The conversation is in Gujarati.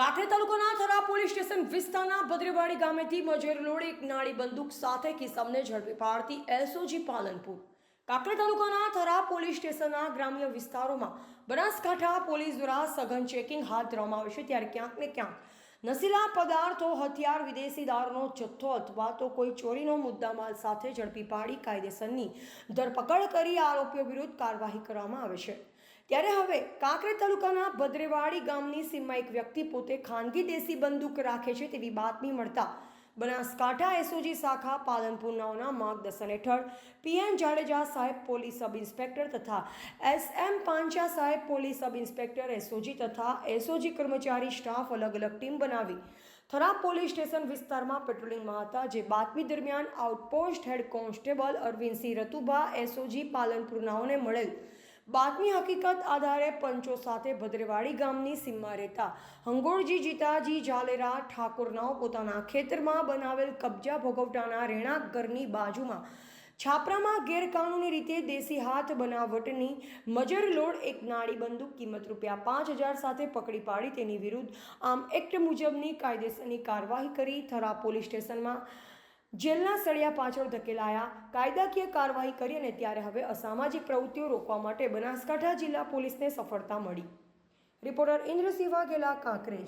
કાંકરે તાલુકાના થરા પોલીસ સ્ટેશન વિસ્તારના ભદ્રેવાડી ગામેથી મજેર લોડે એક નાળી બંદૂક સાથે કિસમને ઝડપી પાડતી એસઓજી પાલનપુર. કાંકરે તાલુકાના થરા પોલીસ સ્ટેશનના ગ્રામ્ય વિસ્તારોમાં બનાસકાંઠા પોલીસ દ્વારા સઘન ચેકિંગ હાથ ધરવામાં આવે છે, ત્યારે ક્યાંક ને ક્યાંક નશીલા પદાર્થો, હથિયાર, વિદેશી દારૂનો જથ્થો અથવા તો કોઈ ચોરીનો મુદ્દામાલ સાથે ઝડપી પાડી કાયદેસરની ધરપકડ કરી આરોપીઓ વિરુદ્ધ કાર્યવાહી કરવામાં આવે છે. ત્યારે હવે કાંકરે તાલુકાના ભદ્રેવાડી ગામની સીમમાં એક વ્યક્તિ પોતે ખાનગી દેશી બંદૂક રાખે છે તેવી બાતમી મળતા બનાસકાંઠા એસઓજી શાખા પાલનપુર નાઓના માર્ગદર્શન હેઠળ પીએન જાડેજા સાહેબ પોલીસ સબ ઇન્સ્પેક્ટર તથા એસએમ પાંચા સાહેબ પોલીસ સબ ઇન્સ્પેક્ટર એસઓજી તથા એસઓજી કર્મચારી સ્ટાફ અલગ અલગ ટીમ બનાવી. થરા પોલીસ સ્ટેશન વિસ્તારમાં પેટ્રોલિંગમાં હતા જે બાતમી દરમિયાન outpost head constable Arvindsinh Ratubha SOG Palanpur નાઓને મળેલ. બાતમી હકીકત આધારે પંચો સાથે ભદ્રેવાડી ગામની સીમમાં રહેતા હંગોળજી જીતાજી જાલેરા ઠાકોરનાઓ પોતાના ખેતરમાં બનાવેલ કબજા ભોગવટાના રહેણાંક ઘરની બાજુમાં છાપરામાં ગેરકાનૂની રીતે દેશી હાથ બનાવટની મજર લોડ એક નાળી બંદૂક કિંમત રૂપિયા પાંચ હજાર સાથે પકડી પાડી તેની વિરુદ્ધ આમ એક્ટ મુજબની કાયદેસરની કાર્યવાહી કરી થરા પોલીસ સ્ટેશનમાં જેલના સળિયા પાછળ ધકેલાયા. કાયદાકીય કાર્યવાહી કરી અને ત્યારે હવે અસામાજિક પ્રવૃત્તિઓ રોકવા માટે બનાસકાંઠા જિલ્લા પોલીસને સફળતા મળી. રિપોર્ટર ઇન્દ્રસિંહ વાઘેલા, કાંકરેજ.